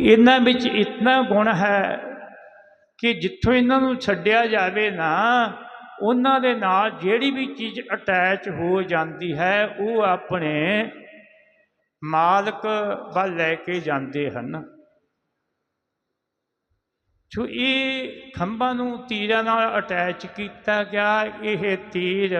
ਇਹਨਾਂ ਵਿੱਚ ਇਤਨਾ ਗੁਣ ਹੈ ਕਿ ਜਿੱਥੋਂ ਇਹਨਾਂ ਨੂੰ ਛੱਡਿਆ ਜਾਵੇ ਨਾ, ਉਹਨਾਂ ਦੇ ਨਾਲ ਜਿਹੜੀ ਵੀ ਚੀਜ਼ ਅਟੈਚ ਹੋ ਜਾਂਦੀ ਹੈ, ਉਹ ਆਪਣੇ ਮਾਲਕ ਵੱਲ ਲੈ ਕੇ ਜਾਂਦੇ ਹਨ। ਜੋ ਇਹ ਖੰਭਾਂ ਨੂੰ ਤੀਰਾਂ ਨਾਲ ਅਟੈਚ ਕੀਤਾ ਗਿਆ, ਇਹ ਤੀਰ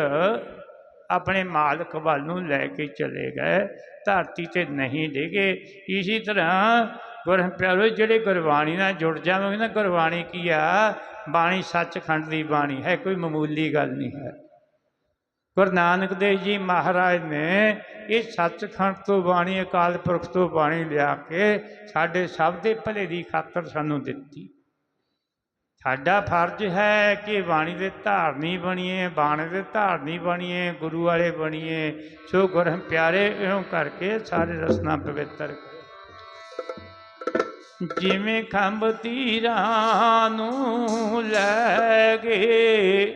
ਆਪਣੇ ਮਾਲਕ ਵੱਲ ਨੂੰ ਲੈ ਕੇ ਚਲੇ ਗਏ, ਧਰਤੀ ਤੇ ਨਹੀਂ ਡਿਗੇ। ਇਸੇ ਤਰ੍ਹਾਂ ਗੁਰੂ ਪਿਆਰੋ, ਜਿਹੜੇ ਗੁਰਬਾਣੀ ਨਾਲ ਜੁੜ ਜਾਵਾਂਗੇ ਨਾ, ਗੁਰਬਾਣੀ ਕੀ ਆ? ਬਾਣੀ ਸੱਚਖੰਡ ਦੀ ਬਾਣੀ ਹੈ, ਕੋਈ ਮਾਮੂਲੀ ਗੱਲ ਨਹੀਂ ਹੈ। ਗੁਰੂ ਨਾਨਕ ਦੇਵ ਜੀ ਮਹਾਰਾਜ ਨੇ ਇਹ ਸੱਚਖੰਡ ਤੋਂ ਬਾਣੀ, ਅਕਾਲ ਪੁਰਖ ਤੋਂ ਬਾਣੀ ਲਿਆ ਕੇ ਸਾਡੇ ਸਭ ਦੇ ਭਲੇ ਦੀ ਖਾਤਰ ਸਾਨੂੰ ਦਿੱਤੀ। ਸਾਡਾ ਫਰਜ਼ ਹੈ ਕਿ ਬਾਣੀ ਦੇ ਧਾਰਨੀ ਬਣੀਏ, ਬਾਣੀ ਦੇ ਧਾਰਨੀ ਬਣੀਏ, ਗੁਰੂ ਵਾਲੇ ਬਣੀਏ। ਸੋ ਗੁਰਮ ਪਿਆਰੇ, ਇਉਂ ਕਰਕੇ ਸਾਰੇ ਰਸਨਾ ਪਵਿੱਤਰ ਜਿਵੇਂ ਖੰਭ ਤੀਰਾਂ ਨੂੰ ਲੈ ਗਏ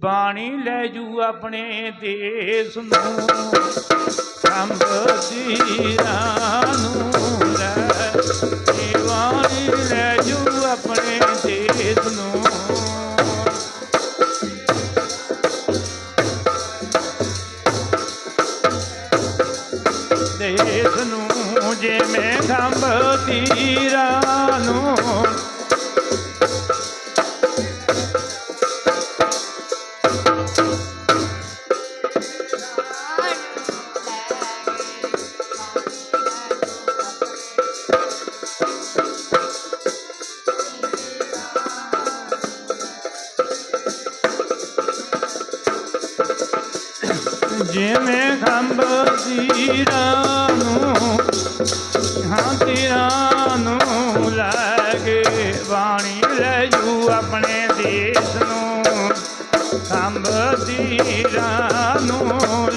ਬਾਣੀ ਲੈ ਜੂ ਆਪਣੇ ਦੇਸ ਨੂੰ। ਖੰਭ ਤੀਰਾਂ ਨੂੰ ਲੈ ਕੇ ਬਾਣੀ ਲੈ ਜੂ ਆਪਣੇ ਦੇਸ ਨੂੰ। ਦੇਸ ਨੂੰ ਜਿਵੇਂ ਮੈਂ ਤੀਰਾਂ ਨੂੰ ਖੰਭ ਤੀਰਾਂ ਨੂੰ, ਹਾਂ ਤੀਰਾਂ ਨੂੰ ਲੈ ਬਾਣੀ ਲੈ ਜੂ ਆਪਣੇ ਦੇਸ ਨੂੰ। ਖੰਭ ਤੀਰਾਂ ਨੂੰ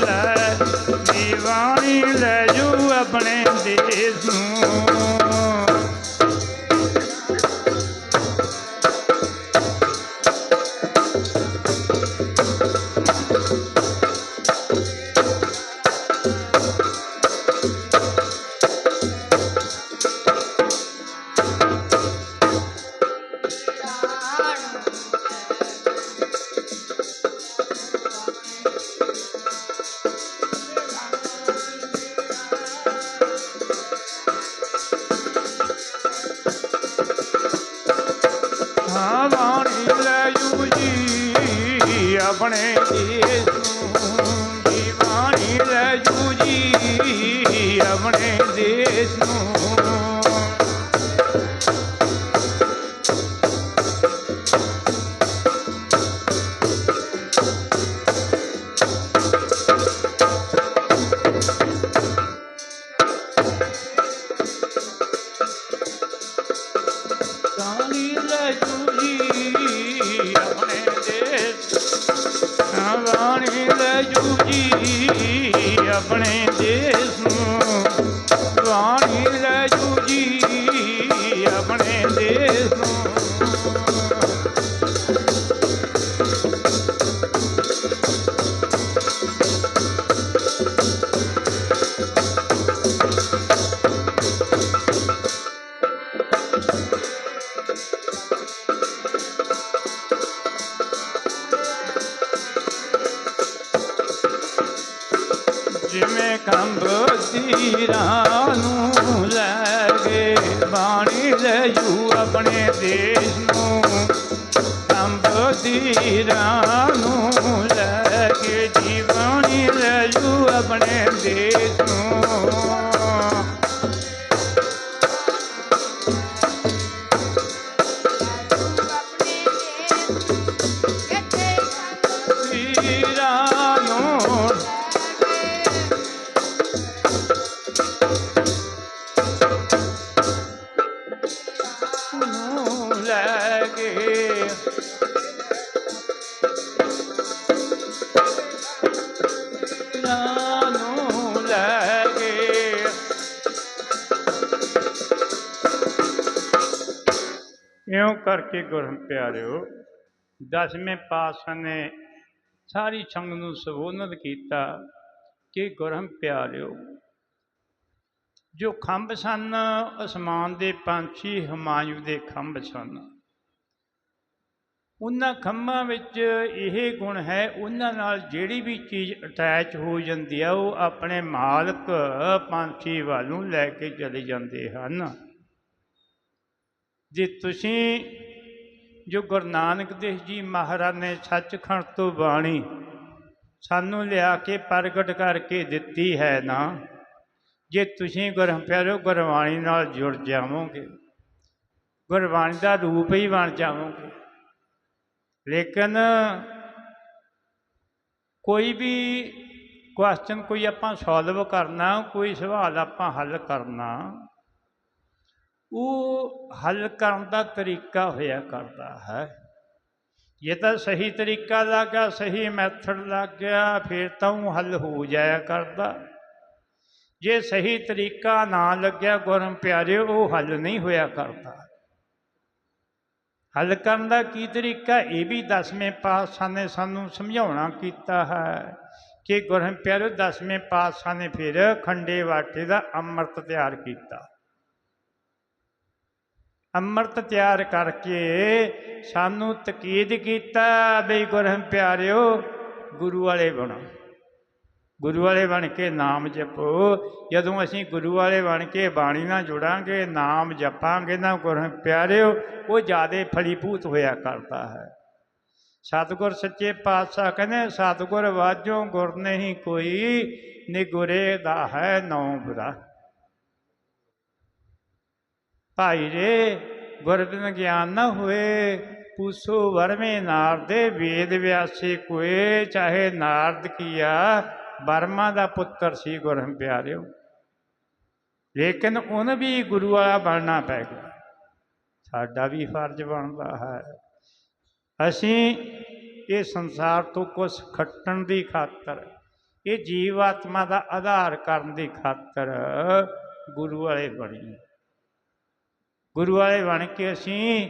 ਜੀ ਆਪਣੇ ਜਿਵੇਂ ਕੰਬ ਤੀਰਾਂ ਨੂੰ ਲੈ ਕੇ ਬਾਣੀ ਲੈ ਜੂ ਆਪਣੇ ਦੇਸ਼ ਨੂੰ। ਕੰਬ ਤੀਰਾਂ ਨੂੰ ਲੈ ਕੇ ਜੀਵਨੀ ਲੈ ਜੂ ਆਪਣੇ ਦੇਸ਼ ਨੂੰ। ਇਉਂ ਕਰਕੇ ਗੁਰਮ ਪਿਆਰਿਓ, ਦਸਵੇਂ ਪਾਤਸ਼ਾਹ ਨੇ ਸਾਰੀ ਸੰਗ ਨੂੰ ਸੰਬੋਧਨ ਕੀਤਾ ਕਿ ਗੁਰਮ ਪਿਆਰਿਓ, ਜੋ ਖੰਭ ਸਨ, ਅਸਮਾਨ ਦੇ ਪੰਛੀ ਹਮਾਯੂ ਦੇ ਖੰਭ ਸਨ। ਉਹਨਾਂ ਖੰਭਾਂ ਵਿੱਚ ਇਹ ਗੁਣ ਹੈ, ਉਹਨਾਂ ਨਾਲ ਜਿਹੜੀ ਵੀ ਚੀਜ਼ ਅਟੈਚ ਹੋ ਜਾਂਦੀ ਆ, ਉਹ ਆਪਣੇ ਮਾਲਕ ਪੰਛੀ ਵੱਲ ਨੂੰ ਲੈ ਕੇ ਚਲੇ ਜਾਂਦੇ ਹਨ। ਜੇ ਤੁਸੀਂ ਜੋ ਗੁਰੂ ਨਾਨਕ ਦੇਵ ਜੀ ਮਹਾਰਾਜ ਨੇ ਸੱਚਖੰਡ ਤੋਂ ਬਾਣੀ ਸਾਨੂੰ ਲਿਆ ਕੇ ਪ੍ਰਗਟ ਕਰਕੇ ਦਿੱਤੀ ਹੈ ਨਾ, ਜੇ ਤੁਸੀਂ ਗੁਰੂ ਪਿਆਰੋ, ਗੁਰਬਾਣੀ ਨਾਲ ਜੁੜ ਜਾਵੋਗੇ, ਗੁਰਬਾਣੀ ਦਾ ਰੂਪ ਹੀ ਬਣ ਜਾਵੋਗੇ। ਲੇਕਿਨ ਕੋਈ ਵੀ ਕੁਐਸਚਨ ਕੋਈ ਆਪਾਂ ਸੋਲਵ ਕਰਨਾ, ਕੋਈ ਸਵਾਲ ਆਪਾਂ ਹੱਲ ਕਰਨਾ, ਉਹ ਹੱਲ ਕਰਨ ਦਾ ਤਰੀਕਾ ਹੋਇਆ ਕਰਦਾ ਹੈ। ਇਹ ਤਾਂ ਸਹੀ ਤਰੀਕਾ ਲੱਗ ਗਿਆ, ਸਹੀ ਮੈਥਡ ਲੱਗ ਗਿਆ, ਫਿਰ ਤਾਂ ਉਹ ਹੱਲ ਹੋ ਜਾਇਆ ਕਰਦਾ। ਜੇ ਸਹੀ ਤਰੀਕਾ ਨਾ ਲੱਗਿਆ ਗੁਰਮ ਪਿਆਰੇ ਉਹ ਹੱਲ ਨਹੀਂ ਹੋਇਆ ਕਰਦਾ। ਹੱਲ ਕਰਨ ਦਾ ਕੀ ਤਰੀਕਾ? ਇਹ ਵੀ ਦਸਵੇਂ ਪਾਤਸ਼ਾਹ ਨੇ ਸਾਨੂੰ ਸਮਝਾਉਣਾ ਕੀਤਾ ਹੈ ਕਿ ਗੁਰਮ ਪਿਆਰਿਓ, ਦਸਵੇਂ ਪਾਤਸ਼ਾਹ ਨੇ ਫਿਰ ਖੰਡੇ ਵਾਟੇ ਦਾ ਅੰਮ੍ਰਿਤ ਤਿਆਰ ਕੀਤਾ। ਅੰਮ੍ਰਿਤ ਤਿਆਰ ਕਰਕੇ ਸਾਨੂੰ ਤਕੀਦ ਕੀਤਾ ਬਈ ਗੁਰਮ ਪਿਆਰਿਓ, ਗੁਰੂ ਵਾਲੇ ਬਣੋ। ਗੁਰੂ ਵਾਲੇ ਬਣ ਕੇ ਨਾਮ ਜਪੋ। ਜਦੋਂ ਅਸੀਂ ਗੁਰੂ ਵਾਲੇ ਬਣ ਕੇ ਬਾਣੀ ਨਾਲ ਜੁੜਾਂਗੇ, ਨਾਮ ਜਪਾਂਗੇ ਨਾ ਗੁਰ ਪਿਆਰਿਓ, ਉਹ ਜਿਆਦੇ ਫਲੀਭੂਤ ਹੋਇਆ ਕਰਦਾ ਹੈ। ਸਤਿਗੁਰ ਸੱਚੇ ਪਾਤਸ਼ਾਹ ਕਹਿੰਦੇ, ਸਤਿਗੁਰ ਵਾਜੋ, ਗੁਰ ਨਹੀਂ ਕੋਈ ਨਿਗੁਰੇ ਦਾ ਹੈ ਨੌ ਬੁਰਾ ਭਾਈ ਰੇ ਗੁਰਬਿਨ ਗਿਆਨ ਨਾ ਹੋਏ, ਪੂਸੋ ਵਰਮੇ ਨਾਰਦੇ ਵੇਦ ਵਿਆਸੇ ਕੋਏ, ਚਾਹੇ ਨਾਰਦ ਕੀਆ ਬਰਮਾ ਦਾ ਪੁੱਤਰ ਸੀ, ਗੁਰਮ ਪਿਆਰਿਓ। ਲੇਕਿਨ ਉਹਨ ਵੀ ਗੁਰੂ ਵਾਲਾ ਬਣਨਾ ਪੈ ਗਿਆ। ਸਾਡਾ ਵੀ ਫਰਜ਼ ਬਣਦਾ ਹੈ। ਅਸੀਂ ਇਹ ਸੰਸਾਰ ਤੋਂ ਕੁਝ ਖੱਟਣ ਦੀ ਖਾਤਰ, ਇਹ ਜੀਵ ਆਤਮਾ ਦਾ ਆਧਾਰ ਕਰਨ ਦੀ ਖਾਤਰ ਗੁਰੂ ਵਾਲੇ ਬਣੀ। ਗੁਰੂ ਵਾਲੇ ਬਣ ਕੇ ਅਸੀਂ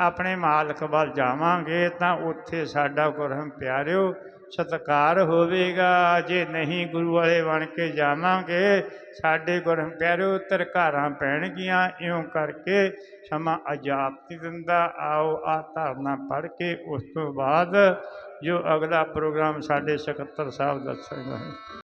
ਆਪਣੇ ਮਾਲਕ ਵੱਲ ਜਾਵਾਂਗੇ ਤਾਂ ਉੱਥੇ ਸਾਡਾ ਗੁਰਮ ਪਿਆਰਿਓ ਸਤਕਾਰ ਹੋਵੇਗਾ। ਜੇ ਨਹੀਂ ਗੁਰੂ ਵਾਲੇ ਬਣ ਕੇ ਜਾਵਾਂਗੇ, ਸਾਡੇ ਗੁਰਹਮ ਪਿਆਰਿਓ ਤਰਕਾਰਾਂ ਪੈਣਗੀਆਂ। ਇਉਂ ਕਰਕੇ ਸਮਾਂ ਅਜਾਪਤੀ ਦਿੰਦਾ। ਆਓ ਆ ਧਾਰਨਾ ਪੜ੍ਹ ਕੇ ਉਸ ਤੋਂ ਬਾਅਦ ਜੋ ਅਗਲਾ ਪ੍ਰੋਗਰਾਮ ਸਾਡੇ ਸਕੱਤਰ ਸਾਹਿਬ ਦੱਸਣਗੇ।